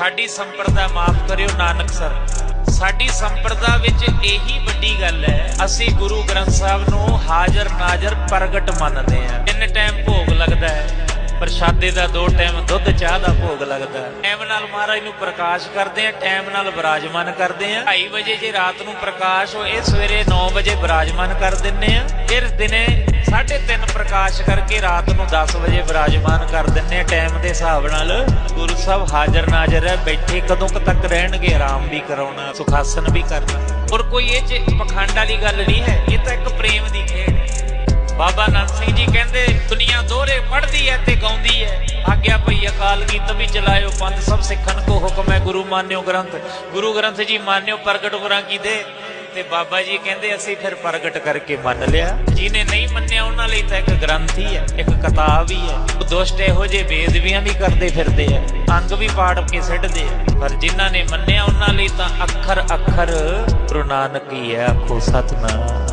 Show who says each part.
Speaker 1: ਸਾਡੀ ਸੰਪਰਦਾ ਮਾਫ ਕਰਿਓ ਨਾਨਕ ਸਰ। ਸਾਡੀ ਸੰਪਰਦਾ ਵਿੱਚ ਇਹੀ ਵੱਡੀ ਗੱਲ ਹੈ, ਅਸੀਂ ਗੁਰੂ ਗ੍ਰੰਥ ਸਾਹਿਬ ਨੂੰ ਹਾਜ਼ਰ ਨਾਜ਼ਰ ਪ੍ਰਗਟ ਮੰਨਦੇ ਹਾਂ। ਤਿੰਨ ਟਾਈਮ ਭੋਗ ਲੱਗਦਾ ਹੈ, ਪ੍ਰਸ਼ਾਦੇ ਦਾ ਦੋ ਟਾਈਮ, ਦੁੱਧ, ਚਾਹ ਦਾ ਭੋਗ ਲੱਗਦਾ ਹੈ। ਟਾਈਮ ਨਾਲ ਮਹਾਰਾਜ ਨੂੰ ਪ੍ਰਕਾਸ਼ ਕਰਦੇ ਆ ਟਾਈਮ ਨਾਲ ਵਿਰਾਜਮਾਨ ਕਰਦੇ ਆ 2:30 ਵਜੇ ਜੇ ਰਾਤ ਨੂੰ ਪ੍ਰਕਾਸ਼ ਹੋਏ, ਸਵੇਰੇ 9 ਵਜੇ ਵਿਰਾਜਮਾਨ ਕਰ ਦਿੰਨੇ ਆ ਫਿਰ ਦਿਨੇ 3:30 ਪ੍ਰਕਾਸ਼ ਕਰਕੇ ਰਾਤ ਨੂੰ 10 ਵਜੇ ਵਿਰਾਜਮਾਨ ਕਰ ਦਿੰਨੇ ਟਾਈਮ ਦੇ ਹਿਸਾਬ ਨਾਲ। ਗੁਰੂ ਸਾਹਿਬ ਹਾਜ਼ਰ ਨਾਜ਼ਰ ਹੈ, ਬੈਠੇ ਕਦੋਂ ਤੱਕ ਰਹਿਣਗੇ? ਆਰਾਮ ਵੀ ਕਰਾਉਣਾ, ਸੁਖਾਸਨ ਵੀ ਕਰਨਾ। ਔਰ ਕੋਈ ਇਹ ਚ ਪਖੰਡ ਵਾਲੀ ਗੱਲ ਨਹੀਂ ਹੈ, ਇਹ ਤਾਂ ਇੱਕ ਪ੍ਰੇਮ ਦੀ ਖੇਡ ਹੈ। ਬਾਬਾ ਨਾਨਕ ਸਿੰਘ ਜੀ ਕਹਿੰਦੇ, ਦੁਨੀਆ ਦੋਹਰੇ ਪੜਦੀ ਹੈ ਤੇ ਗਾਉਂਦੀ ਹੈ। ਆਗਿਆ ਪਈ ਅਕਾਲ ਗੀਤ ਵੀ ਚਲਾਇਓ, ਪੰਥ ਸਭ ਸਿੱਖਣ ਕੋ ਹੁਕਮ ਹੈ ਗੁਰੂ ਮਾਨਿਓ ਗ੍ਰੰਥ। ਗੁਰੂ ਗ੍ਰੰਥ ਜੀ ਮਾਨਿਓ ਪ੍ਰਗਟ ਗੁਰਾਂ ਕੀ ਦੇ? ਤੇ ਬਾਬਾ ਜੀ ਕਹਿੰਦੇ ਅਸੀਂ ਫਿਰ ਪ੍ਰਗਟ ਕਰਕੇ ਮੰਨ ਲਿਆ। ਜਿਹਨੇ ਨਹੀਂ ਮੰਨਿਆ, ਉਹਨਾਂ ਲਈ ਤਾਂ ਇੱਕ ਗ੍ਰੰਥ ਹੀ ਹੈ, ਇੱਕ ਕਿਤਾਬ ਹੀ ਹੈ। ਉਹ ਦੁਸ਼ਟ ਇਹੋ ਜਿਹੇ ਬੇਦਬੀਆਂ ਵੀ ਕਰਦੇ ਫਿਰਦੇ ਆ। ਅੰਗ ਵੀ ਪਾੜ ਕੇ ਸਿੱਟਦੇ ਆ। ਪਰ ਜਿਨ੍ਹਾਂ ਨੇ ਮੰਨਿਆ, ਉਹਨਾਂ ਲਈ ਤਾਂ ਅੱਖਰ ਅੱਖਰ ਗੁਰੂ ਨਾਨਕ ਹੀ ਹੈ ਆਖੋ, ਸਤਨਾਮ।